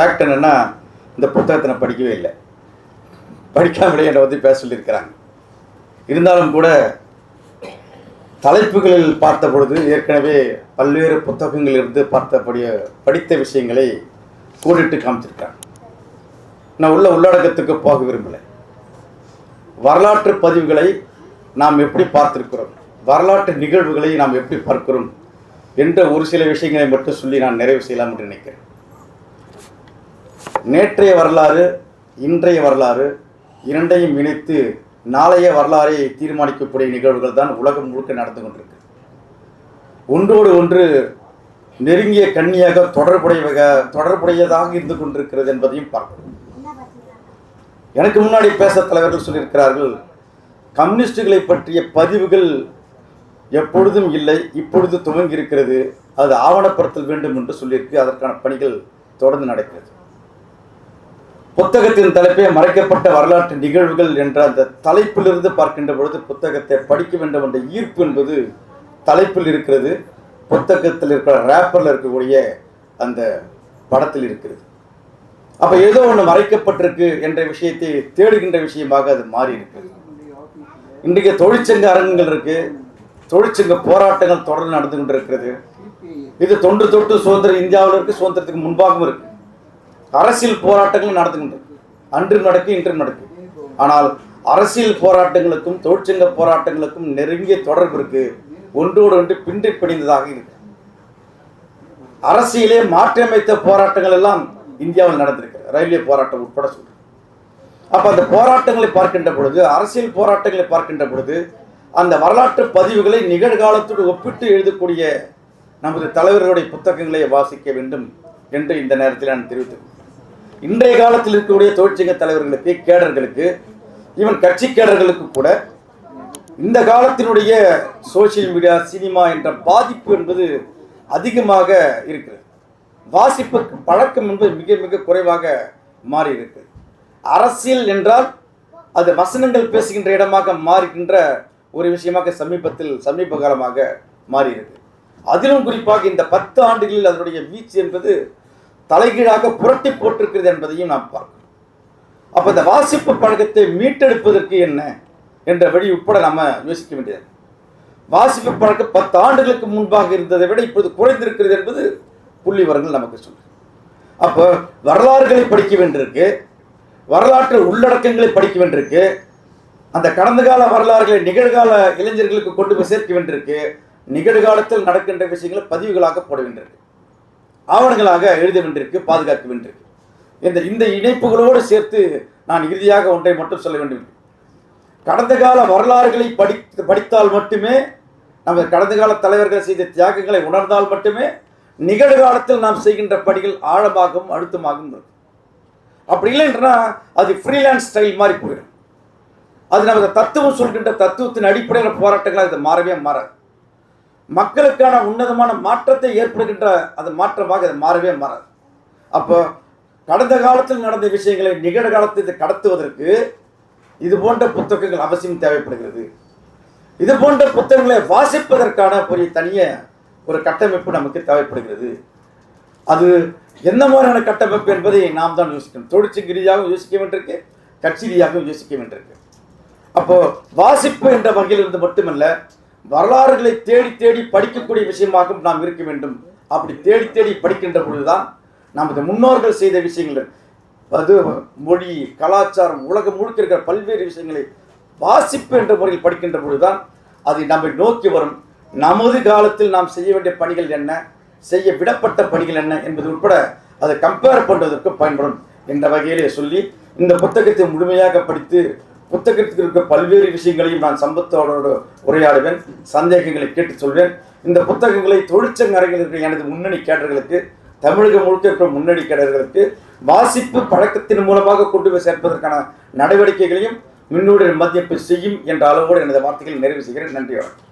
Fact என்னென்னா இந்த புத்தகத்தை நான் படிக்கவே இல்லை. படிக்காமலே என்னை வந்து பேச சொல்லியிருக்கிறாங்க. இருந்தாலும் கூட தலைப்புகளில் பார்த்த பொழுது ஏற்கனவே பல்வேறு புத்தகங்களிலிருந்து பார்த்தபடிய படித்த விஷயங்களை கூடிட்டு காமிச்சிருக்காங்க. நான் உள்ள உள்ளடக்கத்துக்கு போக விரும்பலை. வரலாற்று பதிவுகளை நாம் எப்படி பார்த்திருக்கிறோம்? வரலாற்று நிகழ்வுகளை நாம் எப்படி பார்க்கிறோம்? என்ற ஒரு சில விஷயங்களை மட்டும் சொல்லி நான் நிறைவு செய்யலாம் என்று நினைக்கிறேன். நேற்றைய வரலாறு இன்றைய வரலாறு இரண்டையும் இணைத்து நாளைய வரலாறை தீர்மானிக்கக்கூடிய நிகழ்வுகள் தான் உலகம் முழுக்க நடந்து கொண்டிருக்கு. ஒன்றோடு ஒன்று நெருங்கிய கண்ணியாக தொடர்புடைய தொடர்புடையதாக இருந்து கொண்டிருக்கிறது என்பதையும் பார்க்கணும் எனக்கு முன்னாடி பேச தலைவர்கள் சொல்லியிருக்கிறார்கள் கம்யூனிஸ்டுகளை பற்றிய பதிவுகள் எப்பொழுதும் இல்லை இப்பொழுது துவங்கி இருக்கிறது அது ஆவணப்படுத்தல் வேண்டும் என்று சொல்லியிருக்கு. அதற்கான பணிகள் தொடர்ந்து நடக்கிறது. புத்தகத்தின் தலைப்பே மறைக்கப்பட்ட வரலாற்று நிகழ்வுகள் என்ற அந்த தலைப்பிலிருந்து பார்க்கின்ற பொழுது புத்தகத்தை படிக்க வேண்டும் என்ற ஈர்ப்பு என்பது தலைப்பில் இருக்கிறது. புத்தகத்தில் இருக்கிற ரேப்பரில் இருக்கக்கூடிய அந்த படத்தில் இருக்கிறது. அப்ப ஏதோ ஒன்று மறைக்கப்பட்டிருக்கு என்ற விஷயத்தை தேடுகின்ற விஷயமாக அது மாறி இருக்கிறது இன்றைக்கு தொழிற்சங்க அரங்குகள் இருக்கு. தொழிற்சங்க போராட்டங்கள் தொடர்ந்து நடந்து கொண்டிருக்கிறது இது தொன்று தொட்டு சுதந்திர இந்தியாவில் இருக்கு சுதந்திரத்துக்கு முன்பாகவும் இருக்கு. அரசியல் போராட்டங்கள் நடத்துகின்றன அன்று அன்றும் இன்று இன்றும் ஆனால் அரசியல் போராட்டங்களுக்கும் தொழிற்சங்க போராட்டங்களுக்கும் நெருங்கிய தொடர்பு இருக்கு. ஒன்றோடு ஒன்று பின்றி பிடிந்ததாக இருக்கு. அரசியலே மாற்றியமைத்த போராட்டங்கள் எல்லாம் இந்தியாவில் நடந்திருக்கு ரயில்வே போராட்டம் உட்பட சொல்றேன். அப்ப அந்த போராட்டங்களை பார்க்கின்ற பொழுது அரசியல் போராட்டங்களை பார்க்கின்ற பொழுது அந்த வரலாற்று பதிவுகளை நிகழ்காலத்தோடு ஒப்பிட்டு எழுதக்கூடிய நமது தலைவர்களுடைய புத்தகங்களை வாசிக்க வேண்டும் என்று இந்த நேரத்தில் நான் தெரிவித்துள்ளேன் இன்றைய காலத்தில் இருக்கக்கூடிய தொழிற்சங்க தலைவர்களுக்கு கேடர்களுக்கு ஈவன் கட்சி கேடர்களுக்கு கூட இந்த காலத்தினுடைய சோசியல் மீடியா சினிமா என்ற பாதிப்பு என்பது அதிகமாக இருக்கிறது. வாசிப்பு பழக்கம் என்பது மிக மிக குறைவாக மாறி இருக்கு. அரசியல் என்றால் அது வசனங்கள் பேசுகின்ற இடமாக மாறுகின்ற ஒரு விஷயமாக சமீபத்தில் சமீப காலமாக மாறி இருக்கு. அதிலும் குறிப்பாக இந்த பத்து ஆண்டுகளில் அதனுடைய வீச்சு என்பது தலைகீழாக புரட்டி போட்டிருக்கிறது என்பதையும் நாம் பார்க்கிறோம். அப்ப இந்த வாசிப்பு பழக்கத்தை மீட்டெடுப்பதற்கு என்ன என்ற வழி உட்பட நாம யோசிக்க வேண்டியது. வாசிப்பு பழக்கம் பத்து ஆண்டுகளுக்கு முன்பாக இருந்ததை விட இப்பொழுது குறைந்திருக்கிறது என்பது புள்ளி வரங்கள் நமக்கு சொல்லுது. அப்போ வரலாறுகளை படிக்க வேண்டியிருக்கு வரலாற்று உள்ளடக்கங்களை படிக்க வேண்டியிருக்கு அந்த கடந்த கால வரலாறுகளை நிகழ்கால இளைஞர்களுக்கு கொண்டு போய் சேர்க்க வேண்டியிருக்கு நிகழ்காலத்தில் நடக்கின்ற விஷயங்களை பதிவுகளாக போட வேண்டியிருக்கு. ஆவணங்களாக எழுத வேண்டியிருக்கு பாதுகாக்க வேண்டியிருக்கு இந்த இந்த இணைப்புகளோடு சேர்த்து நான் இறுதியாக ஒன்றை மட்டும் சொல்ல வேண்டும். கடந்த கால வரலாறுகளை படி படித்தால் மட்டுமே நம்ம கடந்த கால தலைவர்கள் செய்த தியாகங்களை உணர்ந்தால் மட்டுமே நிகழ்காலத்தில் நாம் செய்கின்ற பணிகள் ஆழமாகவும் அழுத்தமாகவும் இருக்கும். அப்படி இல்லைன்றா அது ஃப்ரீலான்ஸ் ஸ்டைல் மாதிரி போயிடும். அது நமது தத்துவம் சொல்கின்ற தத்துவத்தின் அடிப்படையில் போராட்டங்களாக இது மாறவே மாறாது. மக்களுக்கான உன்னதமான மாற்றத்தை ஏற்படுகின்ற அது மாற்றமாக அது மாறவே மாறாது. அப்போ கடந்த காலத்தில் நடந்த விஷயங்களை நிகழ்காலத்தை கடத்துவதற்கு இது போன்ற புத்தகங்கள் அவசியம் தேவைப்படுகிறது. இது போன்ற புத்தகங்களை வாசிப்பதற்கான ஒரு தனிய ஒரு கட்டமைப்பு நமக்கு தேவைப்படுகிறது. அது எந்த மாதிரியான கட்டமைப்பு என்பதை நாம் தான் யோசிக்கணும். தொழிற்சங்க ரீதியாகவும் யோசிக்க வேண்டியிருக்கு கட்சி ரீதியாகவும் யோசிக்க வேண்டியிருக்கு. அப்போ வாசிப்பு என்ற வகையில் இருந்து மட்டுமல்ல வரலாறுகளை தேடி தேடி படிக்கக்கூடிய விஷயமாகவும் நாம் இருக்க வேண்டும். அப்படி தேடி தேடி படிக்கின்ற பொழுதுதான் நமது முன்னோர்கள் செய்த விஷயங்கள் அது மொழி கலாச்சாரம் உலகம் முழுக்க இருக்கிற பல்வேறு விஷயங்களை வாசிப்பு என்ற முறையில் படிக்கின்ற பொழுதுதான் அது நம்மை நோக்கி வரும். நமது காலத்தில் நாம் செய்ய வேண்டிய பணிகள் என்ன? செய்ய விடப்பட்ட பணிகள் என்ன என்பது உட்பட அதை கம்பேர் பண்ணுவதற்கு பயன்படும் என்ற வகையிலே சொல்லி இந்த புத்தகத்தை முழுமையாக படித்து புத்தகத்தில் இருக்க பல்வேறு விஷயங்களையும் நான் சம்பத்தோடு உரையாடுவேன் சந்தேகங்களை கேட்டு சொல்வேன். இந்த புத்தகங்களை தொழிற்சங்க அறையில் இருக்கிற எனது முன்னணி கேடர்களுக்கு தமிழகம் முழுக்க இருக்கிற முன்னணி கேடர்களுக்கு வாசிப்பு பழக்கத்தின் மூலமாக கொண்டு போய் சேர்ப்பதற்கான நடவடிக்கைகளையும் முன்னோடி மதிப்பு செய்யும் என்ற அளவோடு எனது வார்த்தைகளை நிறைவு செய்கிறேன். நன்றி வணக்கம்.